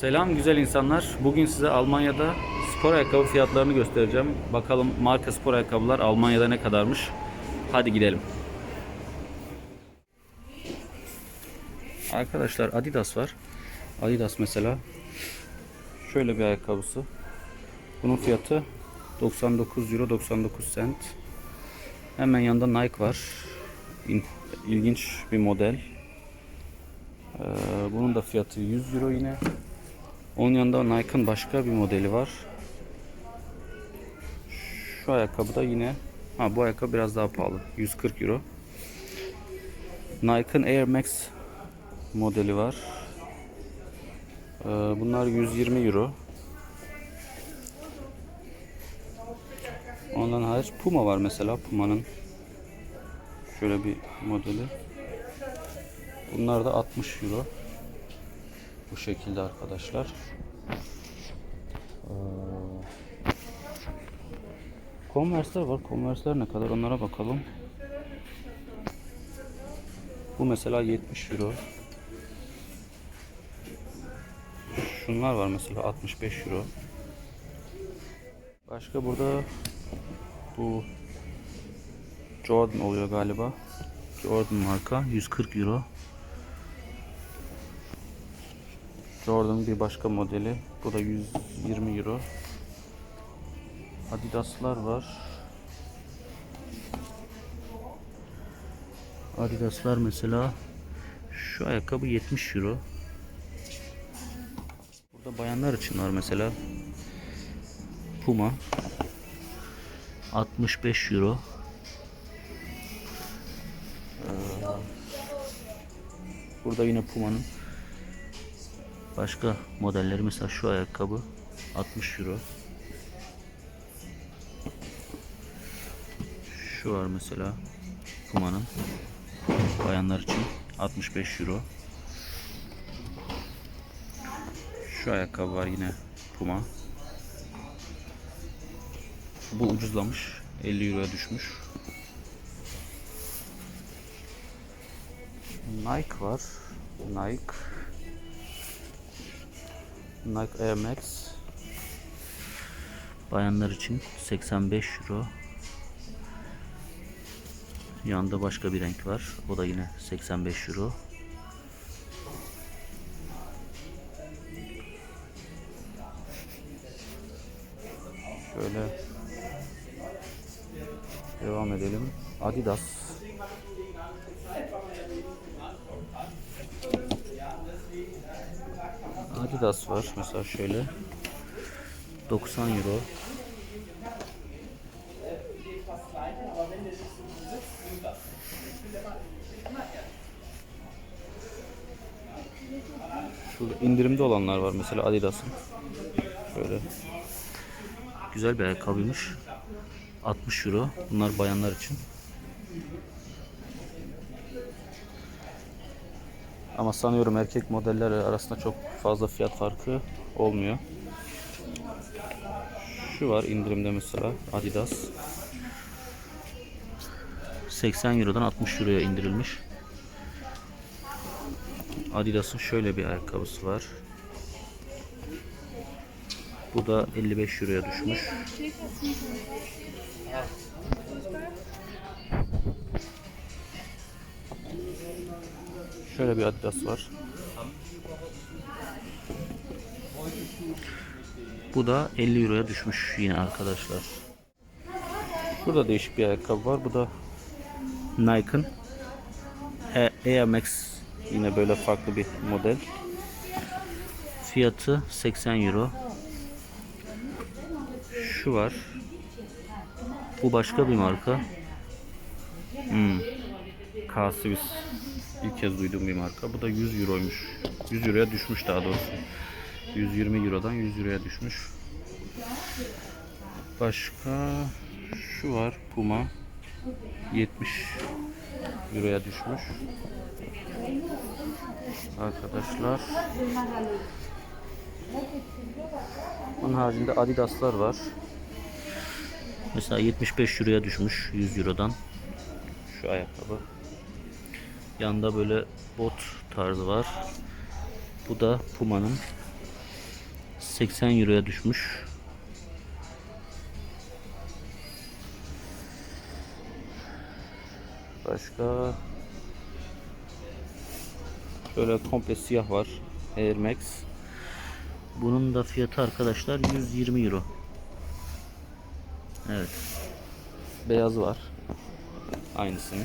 Selam güzel insanlar. Bugün size Almanya'da spor ayakkabı fiyatlarını göstereceğim. Bakalım marka spor ayakkabılar Almanya'da ne kadarmış. Hadi gidelim. Arkadaşlar Adidas var. Adidas mesela şöyle bir ayakkabısı. Bunun fiyatı 99 euro 99 cent. Hemen yanında Nike var. İn- İlginç bir model. Ee, bunun da fiyatı 100 euro yine. Onun yanında Nike'ın başka bir modeli var. Şu ayakkabı da yine ha bu ayakkabı biraz daha pahalı. 140 euro. Nike'ın Air Max modeli var. Ee, bunlar 120 euro. Ondan hariç Puma var mesela. Puma'nın şöyle bir modeli. Bunlar da 60 euro. Bu şekilde arkadaşlar. Ee, Converse'ler var. Converse'ler ne kadar onlara bakalım. Bu mesela 70 euro. Şunlar var mesela 65 euro. Başka burada bu Jordan oluyor galiba. Jordan marka 140 euro. Jordan'ın bir başka modeli. Bu da 120 euro. Adidas'lar var. Adidas'lar mesela şu ayakkabı 70 euro. Burada bayanlar için var mesela. Puma 65 euro. Ee, Burada yine Puma'nın Başka modelleri mesela şu ayakkabı 60 euro. Şu var mesela Puma'nın bayanlar için 65 euro. Şu ayakkabı var yine Puma. Bu ucuzlamış. 50 euroya düşmüş. Nike var. Nike Nike Air Max bayanlar için 85 euro. Yanında başka bir renk var. O da yine 85 euro. Şöyle devam edelim. Adidas Adidas var. Mesela şöyle. 90 euro. Şurada indirimde olanlar var mesela Adidas'ın. Şöyle. Güzel bir ayakkabıymış. 60 euro. Bunlar bayanlar için Ama sanıyorum erkek modeller arasında çok fazla fiyat farkı olmuyor. Şu var indirimde mesela Adidas. 80 Euro'dan 60 Euro'ya indirilmiş. Adidas'ın şöyle bir ayakkabısı var. Bu da 55 Euro'ya düşmüş. Şöyle bir Adidas var. Bu da 50 Euro'ya düşmüş yine arkadaşlar. Burada değişik bir ayakkabı var. Bu da Nike'ın A- Air Max yine böyle farklı bir model. Fiyatı 80 Euro. Şu var. Bu başka bir marka. Hmm. Kasibis. İlk kez duyduğum bir marka. Bu da 100 euroymuş. 100 euroya düşmüş daha doğrusu. 120 eurodan 100 euroya düşmüş. Başka şu var Puma. 70 euroya düşmüş. Arkadaşlar. Onun haricinde Adidas'lar var. Mesela 75 euroya düşmüş 100 eurodan. Şu ayakkabı. Yanında böyle bot tarzı var. Bu da Puma'nın 80 Euro'ya düşmüş. Başka Şöyle komple siyah var. Air Max. Bunun da fiyatı arkadaşlar 120 euro. Evet. Beyaz var. Aynısını.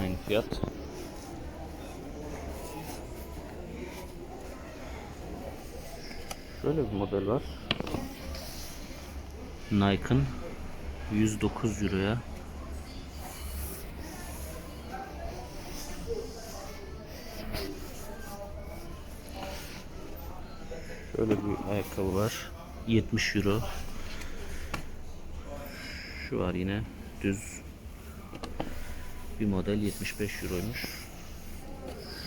Aynı fiyat. Şöyle bir model var. Nike'ın 109 euroya Şöyle bir ayakkabı var. 70 euro. Şu var yine düz bir model 75 euroymuş.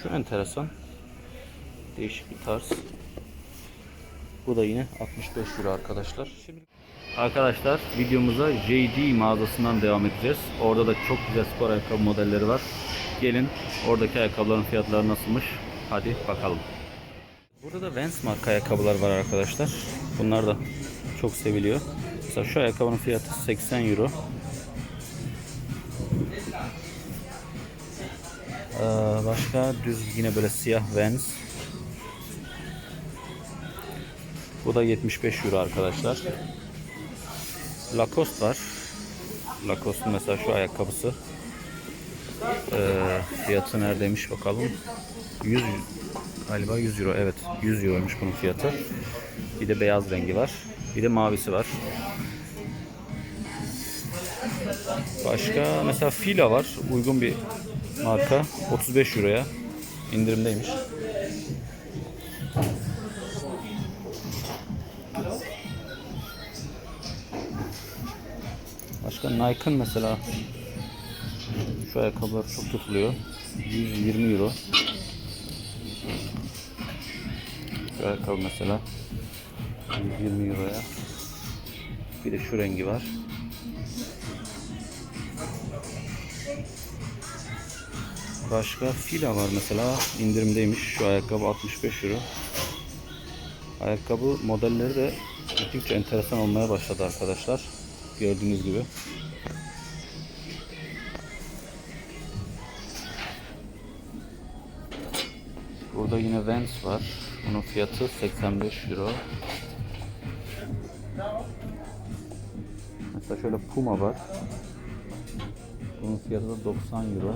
Şu enteresan. Değişik bir tarz. Bu da yine 65 euro arkadaşlar. Arkadaşlar videomuza JD mağazasından devam edeceğiz. Orada da çok güzel spor ayakkabı modelleri var. Gelin oradaki ayakkabıların fiyatları nasılmış? Hadi bakalım. Burada da Vans marka ayakkabılar var arkadaşlar. Bunlar da çok seviliyor. Mesela şu ayakkabının fiyatı 80 euro. Başka düz yine böyle siyah Vans. Bu da 75 euro arkadaşlar. Lacoste var. Lacoste mesela şu ayakkabısı. Ee, fiyatı neredeymiş bakalım. 100 galiba 100 euro. Evet 100 euroymuş bunun fiyatı. Bir de beyaz rengi var. Bir de mavisi var. Başka mesela Fila var. Uygun bir marka. 35 euroya. indirimdeymiş. Başka Nike'ın mesela şu ayakkabılar çok tutuluyor. 120 euro. Şu ayakkabı mesela 120 euroya. Bir de şu rengi var. Başka fila var mesela indirimdeymiş. Şu ayakkabı 65 euro. Ayakkabı modelleri de gittikçe enteresan olmaya başladı arkadaşlar. Gördüğünüz gibi. Burada yine Vans var. Bunun fiyatı 85 euro. Mesela şöyle Puma var. Bunun fiyatı da 90 euro.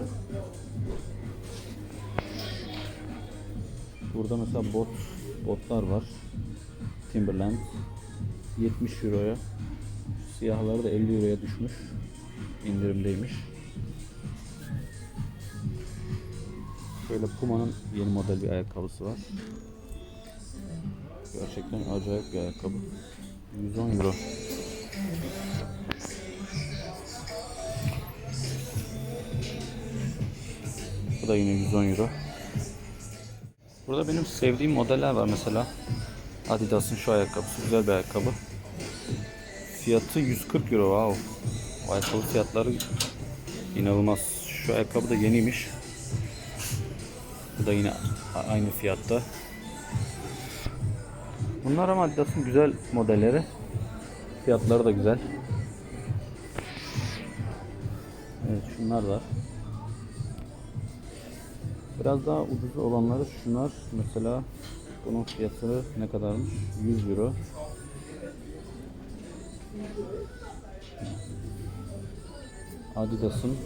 Burada mesela bot botlar var. Timberland 70 euroya. Siyahları da 50 euroya düşmüş. İndirimdeymiş. Şöyle Puma'nın yeni model bir ayakkabısı var. Gerçekten acayip bir ayakkabı. 110 euro. Da yine 110 euro. Burada benim sevdiğim modeller var mesela. Adidas'ın şu ayakkabısı güzel bir ayakkabı. Fiyatı 140 euro. Wow. Ayakkabı fiyatları inanılmaz. Şu ayakkabı da yeniymiş. Bu da yine aynı fiyatta. Bunlar ama Adidas'ın güzel modelleri. Fiyatları da güzel. Evet şunlar var. Biraz daha ucuz olanları şunlar. Mesela bunun fiyatı ne kadarmış? 100 euro. Adidas'ın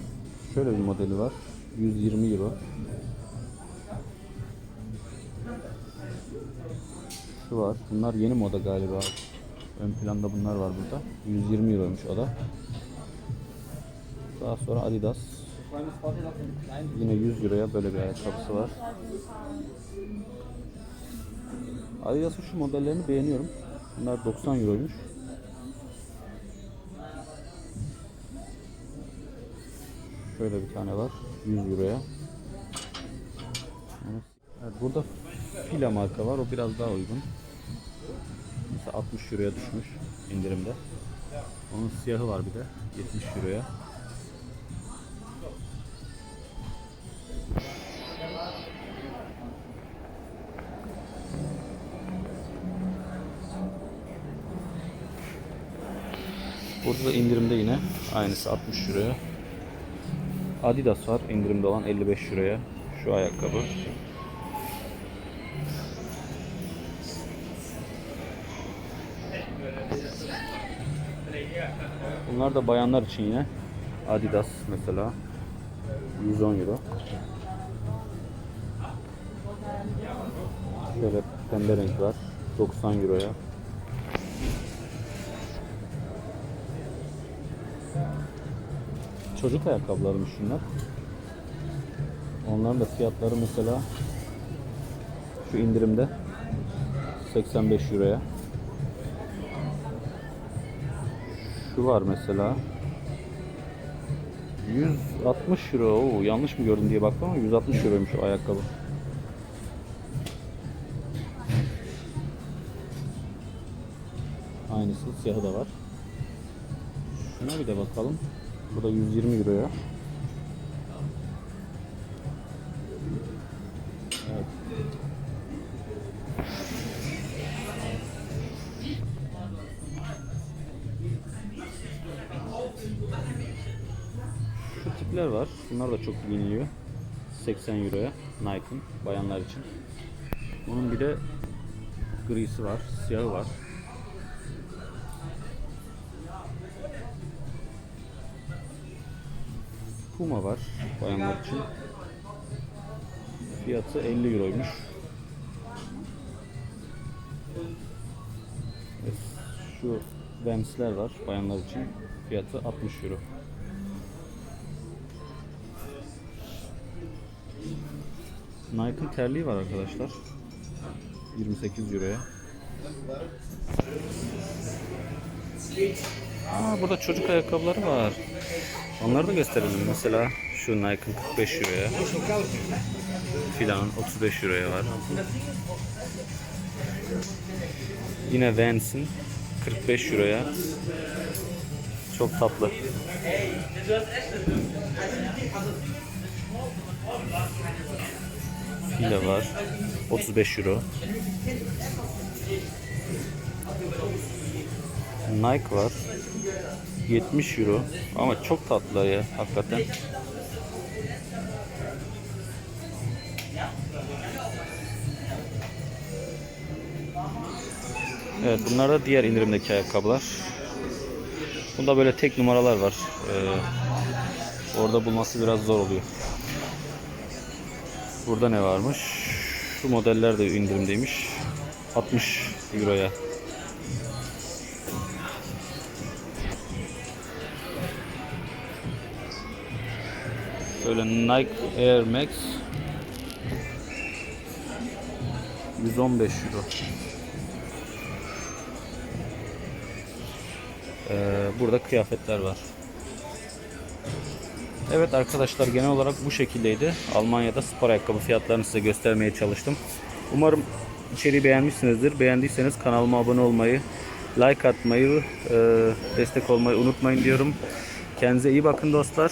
şöyle bir modeli var. 120 euro. Şu var. Bunlar yeni moda galiba. Ön planda bunlar var burada. 120 euroymuş o da. Daha sonra Adidas. Yine 100 euroya böyle bir ayakkabısı var. Adidas'ın şu modellerini beğeniyorum. Bunlar 90 euroymuş. Şöyle bir tane var. 100 euroya. Evet. Burada Fila marka var. O biraz daha uygun. Mesela 60 euroya düşmüş indirimde. Onun siyahı var bir de. 70 euroya. Da indirimde yine aynısı 60 euroya. Adidas var indirimde olan 55 euroya. Şu ayakkabı. Bunlar da bayanlar için yine. Adidas mesela. 110 euro. Şöyle pembe renk var. 90 euroya. Çocuk ayakkabılarıymış şunlar. Onların da fiyatları mesela şu indirimde 85 euroya. Şu var mesela 160 euro. Oo, yanlış mı gördüm diye baktım ama 160 euroymuş o ayakkabı. Aynısı siyahı da var. Şuna bir de bakalım. Bu da 120 euroya. Evet. Şu tipler var. Bunlar da çok giyiniliyor. 80 euroya Nike'ın bayanlar için. Bunun bir de grisi var, siyahı var. Puma var bayanlar için. Fiyatı 50 euroymuş. Şu Vans'ler var bayanlar için. Fiyatı 60 euro. Nike'ın terliği var arkadaşlar. 28 euroya. Aa, burada çocuk ayakkabıları var. Onları da gösterelim. Mesela şu Nike'ın 45 euroya. Filan 35 euroya var. Yine Vans'in 45 euroya. Çok tatlı. Fila var. 35 euro. Nike var. 70 euro. Ama çok tatlı ya hakikaten. Evet bunlar da diğer indirimdeki ayakkabılar. Bunda böyle tek numaralar var. Ee, orada bulması biraz zor oluyor. Burada ne varmış? Şu modeller de indirimdeymiş. 60 euroya. Şöyle Nike Air Max 115 euro. Ee, burada kıyafetler var. Evet arkadaşlar genel olarak bu şekildeydi. Almanya'da spor ayakkabı fiyatlarını size göstermeye çalıştım. Umarım içeriği beğenmişsinizdir. Beğendiyseniz kanalıma abone olmayı, like atmayı, e, destek olmayı unutmayın diyorum. Kendinize iyi bakın dostlar.